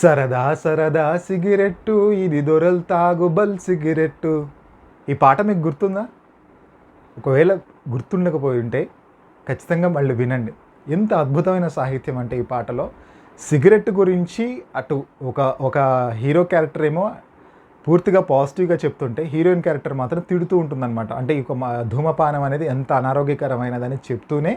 సరదా సరదా సిగరెట్టు ఇది దొరల్ తాగు బల్ సిగరెట్టు. ఈ పాట మీకు గుర్తుందా? ఒకవేళ గుర్తుండకపోయి ఉంటే ఖచ్చితంగా మళ్ళీ వినండి. ఎంత అద్భుతమైన సాహిత్యం అంటే ఈ పాటలో. సిగరెట్ గురించి అటు ఒక ఒక హీరో క్యారెక్టర్ ఏమో పూర్తిగా పాజిటివ్గా చెప్తుంటే హీరోయిన్ క్యారెక్టర్ మాత్రం తిడుతూ ఉంటుందన్నమాట. అంటే ఈ ఒక ధూమపానం అనేది ఎంత అనారోగ్యకరమైనదని చెప్తూనే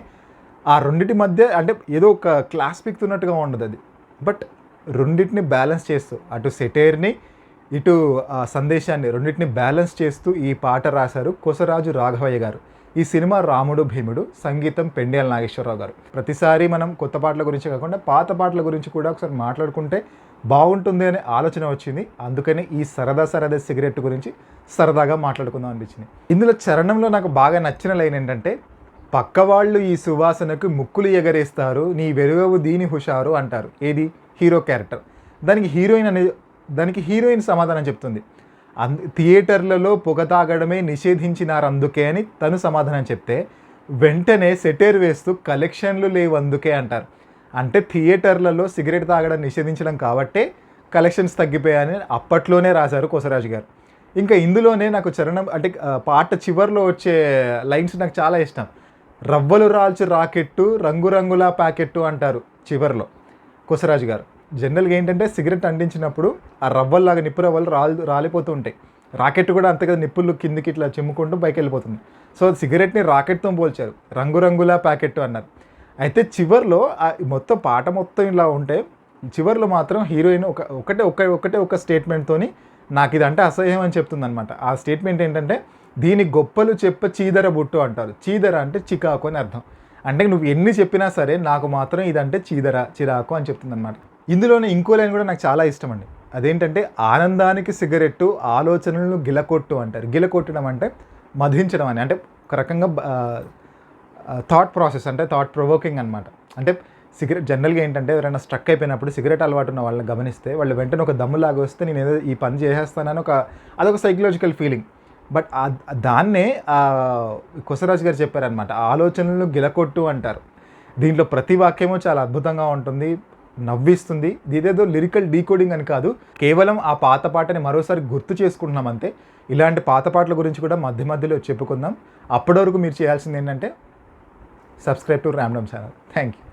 ఆ రెండిటి మధ్య అంటే ఏదో ఒక క్లాస్ పిక్తున్నట్టుగా ఉండదు అది. బట్ రెండింటిని బ్యాలెన్స్ చేస్తూ అటు సెటైర్ని ఇటు ఆ సందేశాన్ని రెండింటిని బ్యాలెన్స్ చేస్తూ ఈ పాట రాశారు కొసరాజు రాఘవయ్య గారు. ఈ సినిమా రాముడు భీముడు సంగీతం పెండియాల నాగేశ్వరరావు గారు. ప్రతిసారి మనం కొత్త పాటల గురించి కాకుండా పాత పాటల గురించి కూడా ఒకసారి మాట్లాడుకుంటే బాగుంటుంది అనే ఆలోచన వచ్చింది. అందుకని ఈ సరదా సరదా సిగరెట్ గురించి సరదాగా మాట్లాడుకుందాం అనిపించింది. ఇందులో చరణంలో నాకు బాగా నచ్చిన లైన్ ఏంటంటే పక్కవాళ్ళు ఈ సువాసనకు ముక్కులు ఎగరేస్తారు నీ వెలుగవు దీని హుషారు అంటారు. ఏది? Hero character. దానికి హీరోయిన్ అనే దానికి హీరోయిన్ సమాధానం చెప్తుంది. అంద థియేటర్లలో పొగ తాగడమే నిషేధించినారు అందుకే అని తను సమాధానం చెప్తే వెంటనే సెటేర్ వేస్తూ కలెక్షన్లు లేవు అందుకే అంటారు. అంటే థియేటర్లలో సిగరెట్ తాగడం నిషేధించడం కాబట్టే కలెక్షన్స్ తగ్గిపోయాయని అప్పట్లోనే రాశారు కోసరాజు గారు. ఇంకా ఇందులోనే నాకు చరణం అంటే పాట చివర్లో వచ్చే లైన్స్ నాకు చాలా ఇష్టం. రవ్వలు రాల్చు రాకెట్టు రంగురంగుల ప్యాకెట్టు అంటారు చివర్లో కొసరాజు గారు. జనరల్గా ఏంటంటే సిగరెట్ అంటించినప్పుడు ఆ రవ్వల్లాగా నిప్పు రవ్వలు రాలి రాలిపోతూ ఉంటాయి. రాకెట్ కూడా అంతే నిప్పులు కిందికి ఇట్లా చిమ్ముకుంటూ పైకి వెళ్ళిపోతుంది సో సిగరెట్ని రాకెట్తో పోల్చారు. రంగురంగుల ప్యాకెట్ అన్నారు. అయితే చివర్లో మొత్తం పాట మొత్తం ఇలా ఉంటే చివర్లో మాత్రం హీరోయిన్ ఒక ఒకటే ఒక ఒకటే ఒక స్టేట్మెంట్తోని నాకు ఇదంటే అసహ్యం అని చెప్తుంది అనమాట ఆ స్టేట్మెంట్ ఏంటంటే దీని గొప్పలు చెప్ప చీదర బుట్టు అంటారు. చీదర అంటే చికాకు అని అర్థం. అంటే నువ్వు ఎన్ని చెప్పినా సరే నాకు మాత్రం ఇదంటే చీదర చిరాకు అని చెప్తుంది అనమాట ఇందులోనే ఇంకో లైన్ కూడా నాకు చాలా ఇష్టం అండి. అదేంటంటే ఆనందానికి సిగరెట్టు ఆలోచనలను గిలకొట్టు అంటారు. గిలకొట్టడం అంటే మధించడం అని. అంటే ఒక రకంగా థాట్ ప్రాసెస్ అంటే థాట్ ప్రొవోకింగ్ అనమాట అంటే సిగరెట్ జనరల్గా ఏంటంటే ఎవరైనా స్ట్రక్ అయిపోయినప్పుడు సిగరెట్ అలవాటు ఉన్న వాళ్ళని గమనిస్తే వాళ్ళు వెంటనే ఒక దమ్ములాగా వస్తే నేను ఏదో ఈ పని చేసేస్తానని ఒక అదొక సైకలాజికల్ ఫీలింగ్ బట్ దాన్నే ఆ, కొసరాజు గారు చెప్పారనమాట ఆలోచనలు గిలకొట్టు అంటారు. దీంట్లో ప్రతి వాక్యము చాలా అద్భుతంగా ఉంటుంది. నవ్విస్తుంది. ఇదేదో లిరికల్ డీకోడింగ్ అని కాదు. కేవలం ఆ పాత పాటని మరోసారి గుర్తు చేసుకుంటున్నాం అంతే. ఇలాంటి పాత పాటల గురించి కూడా మధ్య మధ్యలో చెప్పుకుందాం. అప్పటి వరకు మీరు చేయాల్సింది ఏంటంటే subscribe to random channel thank you